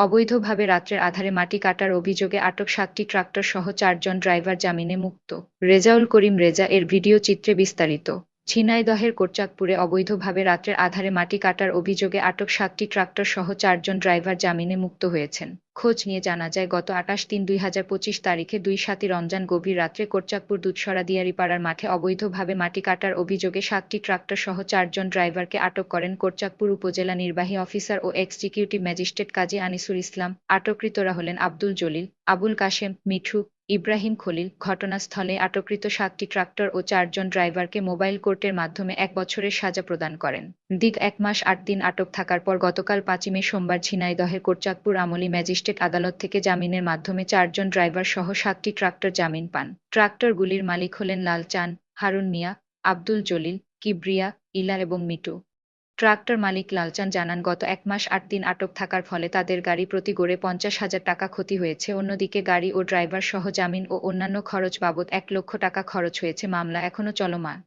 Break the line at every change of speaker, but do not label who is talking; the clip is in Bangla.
অবৈধভাবে রাত্রের আধারে মাটি কাটার অভিযোগে আটক সাতটি ট্রাক্টর সহ চারজন ড্রাইভার জামিনে মুক্ত। রেজাউল করিম রেজা এর ভিডিও চিত্রে বিস্তারিত। ঝিনাইদহের কোটচাঁদপুরে অবৈধভাবে রাত্রের আধারে মাটি কাটার অভিযোগে আটক সাতটি ট্রাক্টর সহ চারজন ড্রাইভার জামিনে মুক্ত হয়েছেন। খোঁজ নিয়ে জানা যায়, গত আটাশ তিন দুই হাজার পঁচিশ তারিখে দুই সাতই রমজান গভীর রাত্রে কোটচাঁদপুর দুধসরা দিয়ারিপাড়ার মাঠে অবৈধভাবে মাটি কাটার অভিযোগে সাতটি ট্রাক্টর সহ চারজন ড্রাইভারকে আটক করেন কোটচাঁদপুর উপজেলা নির্বাহী অফিসার ও এক্সিকিউটিভ ম্যাজিস্ট্রেট কাজী আনিসুল ইসলাম। আটককৃতরা হলেন আব্দুল জলিল, আবুল কাশেম, মিঠু ইব্রাহিম খলিল ঘটনাস্থলে আটককৃত সাতটি ট্রাক্টর ও চারজন ড্রাইভারকে মোবাইল কোর্টের মাধ্যমে এক বছরের সাজা প্রদান করেন। দিক এক মাস আট দিন আটক থাকার পর গতকাল পাঁচই মে সোমবার ঝিনাইদহের কোটচাঁদপুর আমলি ম্যাজিস্ট্রেট আদালত থেকে জামিনের মাধ্যমে চারজন ড্রাইভার সহ সাতটি ট্রাক্টর জামিন পান। ট্রাক্টরগুলির মালিক হলেন লালচান, হারুন মিয়া, আব্দুল জলিল, কিবরিয়া ইলা এবং মিটু। ট্রাক্টর মালিক লালচান জানান, গত এক মাস আট দিন আটক থাকার ফলে তাদের গাড়ি প্রতি গড়ে পঞ্চাশ হাজার টাকা ক্ষতি হয়েছে। অন্যদিকে গাড়ি ও ড্রাইভার সহ জামিন ও অন্যান্য খরচ বাবদ এক লক্ষ টাকা খরচ হয়েছে। মামলা এখনও চলমান।